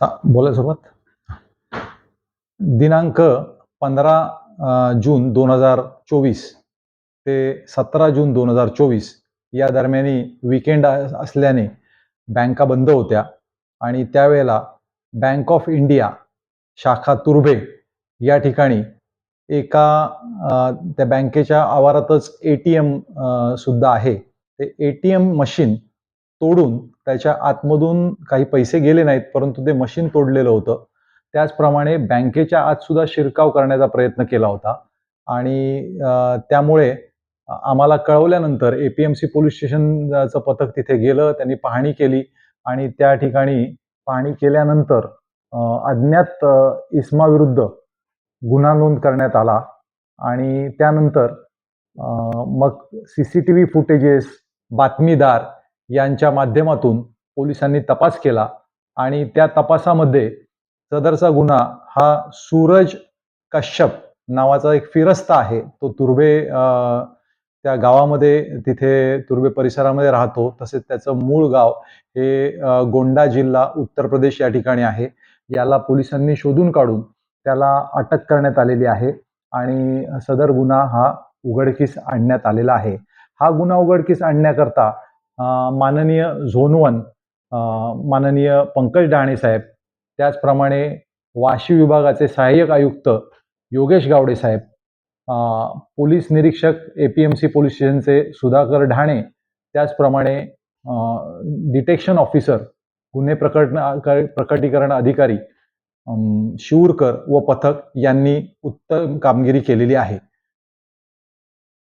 सा बोला सोबत दिनांक पंधरा जून दोन हजार चोवीस ते सतरा जून दोन हजार चोवीस या दरम्यानी विकेंड असल्याने बँका बंद होत्या आणि त्यावेळेला बँक ऑफ इंडिया शाखा तुर्भे या ठिकाणी एका त्या बँकेच्या आवारातच ए टी एम सुद्धा आहे. ते ए टी एम मशीन तोडून त्याच्या आतमधून काही पैसे गेले नाहीत परंतु ते मशीन तोडलेलं होतं. त्याचप्रमाणे बँकेच्या आत सुद्धा शिरकाव करण्याचा प्रयत्न केला होता. आणि त्यामुळे आम्हाला कळवल्यानंतर A P M C police स्टेशनचं पथक तिथे गेलं त्यांनी पाहणी केली आणि त्या ठिकाणी पाहणी केल्यानंतर अज्ञात इस्माविरुद्ध इसमाविरुद्ध गुन्हा नोंद करण्यात आला आणि त्यानंतर मग C C T V footages बातमीदार यांच्या माध्यमातून पोलिसांनी तपास केला आणि त्या तपासामध्ये सदरचा गुन्हा हा सूरज कश्यप नावाचा एक फिरस्ता आहे. तो तुर्भे त्या गावामध्ये तिथे तुर्भे परिसरामध्ये राहतो. तसेच त्याचं मूळ गाव हे गोंडा जिल्हा उत्तर प्रदेश या ठिकाणी आहे. याला पोलिसांनी शोधून काढून त्याला अटक करण्यात आलेली आहे आणि सदर गुन्हा हा उघडकीस आणण्यात आलेला आहे. हा गुन्हा उघडकीस आणण्याकरता माननीय झोन वन माननीय पंकज डहाणे साहेब त्याचप्रमाणे वाशी विभागाचे सहाय्यक आयुक्त योगेश गावडे साहेब पोलीस निरीक्षक A P M C police स्टेशनचे सुधाकर ढाणे त्याचप्रमाणे डिटेक्शन ऑफिसर गुन्हे प्रकट प्रकटीकरण अधिकारी शिवूरकर व पथक यांनी उत्तम कामगिरी केलेली आहे.